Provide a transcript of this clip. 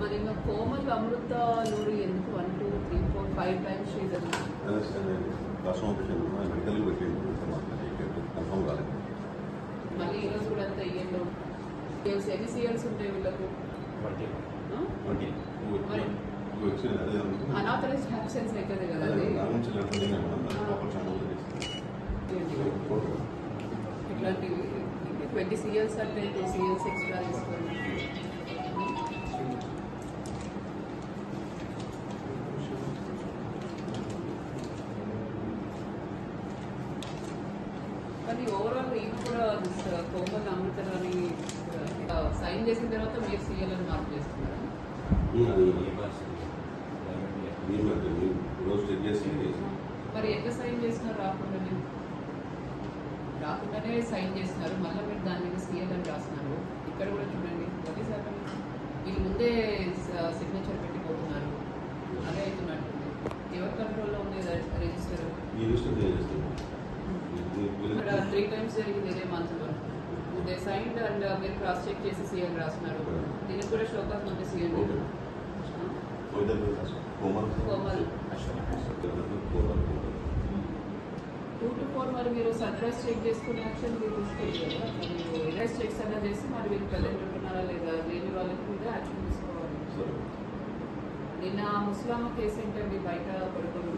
మరి కోమల్ అమృత నూరి ఎందుకు one two three four five times మళ్ళీ ఈ రోజు కూడా అంతా ఇయ్యంలో ఎన్ని సిఎల్స్ ఉంటాయి వీళ్ళకు. అనాథరైజ్డ్ అబ్సెన్స్ అవుతుంది కదా ఇట్లాంటివి ట్వంటీ సిఎల్స్ అంటే టూ సిఎల్స్ ఎక్స్ట్రా తీసుకోండి కానీ ఓవరాల్ ఈయన కూడా కోమల్ అమృతరాని సైన్ చేసిన తర్వాత మీరు సీఎల్ అని మార్క్ చేస్తున్నారు అది మీ మధ్య మీరు రోజు రాకుండానే సైన్ చేస్తున్నారు. మళ్ళీ మీరు దాని మీద సీఎల్ అని రాస్తున్నారు. ఇక్కడ కూడా చూడండి. అదే సార్ వీళ్ళు ముందే సిగ్నేచర్ పెట్టిపోతున్నారు. అదే అవుతున్నట్టుంది ఎవరి కంట్రోల్లో ఉంది రిజిస్టర్ చేస్తాను ఇక్కడ త్రీ టైమ్స్ జరిగింది ఇదే మంత్లో దే సైన్డ్ అండ్ మీరు క్రాస్ చెక్ చేసి సీఎల్ రాస్తున్నారు. దీనికి కూడా షోకాస్ నోటీస్ ఇవ్వండి Komal Komal two to four మరి మీరు సర్ప్రైజ్ చెక్ చేసుకునే యాక్షన్ మీరు తీసుకోవాలి కదా మీరు చెక్స్ అన్నా చేసి మరి వీళ్ళు ప్రజెంట్ ఉంటున్నారా లేదా లేని వాళ్ళకి మీద యాక్షన్ తీసుకోవాలి. నిన్న ముస్లామా కేసు ఏంటండి? బయట పడుకొని